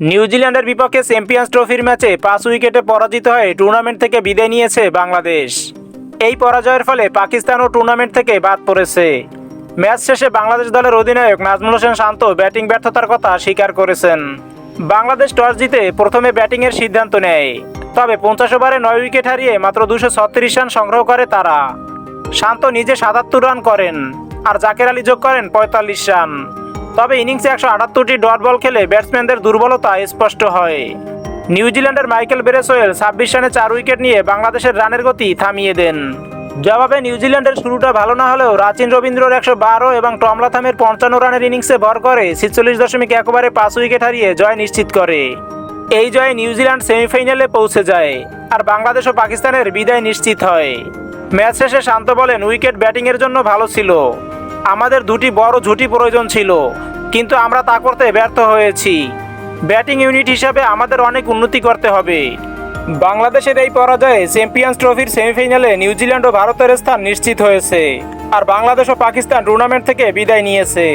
নিউজিল্যান্ডের বিপক্ষে চ্যাম্পিয়ন্স ট্রফির ম্যাচে পাঁচ উইকেটে পরাজিত হয়ে টুর্নামেন্ট থেকে বিদায় নিয়েছে বাংলাদেশ। এই পরাজয়ের ফলে পাকিস্তানও টুর্নামেন্ট থেকে বাদ পড়েছে। ম্যাচ শেষে বাংলাদেশ দলের অধিনায়ক নাজমুল হোসেন শান্ত ব্যাটিং ব্যর্থতার কথা স্বীকার করেছেন। বাংলাদেশ টস জিতে প্রথমে ব্যাটিংয়ের সিদ্ধান্ত নেয়, তবে পঞ্চাশ ওভারে নয় উইকেট হারিয়ে মাত্র দুশো ছত্রিশ রান সংগ্রহ করে তারা। শান্ত নিজে সাতাত্তর রান করেন, আর জাকের আলী যোগ করেন পঁয়তাল্লিশ রান। তবে ইনিংসে একশো আটাত্তরটি ডট বল খেলে ব্যাটসম্যানদের দুর্বলতা স্পষ্ট হয়। নিউজিল্যান্ডের মাইকেল বেরেসোয়েল ছাব্বিশ রানে চার উইকেট নিয়ে বাংলাদেশের রানের গতি থামিয়ে দেন। জবাবে নিউজিল্যান্ডের শুরুটা ভালো না হলেও রাচিন রবীন্দ্রর একশো বারো এবং টমলাথামের পঞ্চান্ন রানের ইনিংসে ভর করে ছিচল্লিশ দশমিক একবারে পাঁচ উইকেট হারিয়ে জয় নিশ্চিত করে। এই জয়ে নিউজিল্যান্ড সেমিফাইনালে পৌঁছে যায় আর বাংলাদেশ ও পাকিস্তানের বিদায় নিশ্চিত হয়। ম্যাচ শেষে শান্ত বলেন, উইকেট ব্যাটিংয়ের জন্য ভালো ছিল। আমাদের দুটি বড় ঝুটি প্রয়োজন ছিল, কিন্তু আমরা তা করতে ব্যর্থ হয়েছি। ব্যাটিং ইউনিট হিসাবে আমাদের অনেক উন্নতি করতে হবে। বাংলাদেশের এই পরাজয়ে চ্যাম্পিয়ন্স ট্রফির সেমিফাইনালে নিউজিল্যান্ড ও ভারতের স্থান নিশ্চিত হয়েছে, আর বাংলাদেশ ও পাকিস্তান টুর্নামেন্ট থেকে বিদায় নিয়েছে।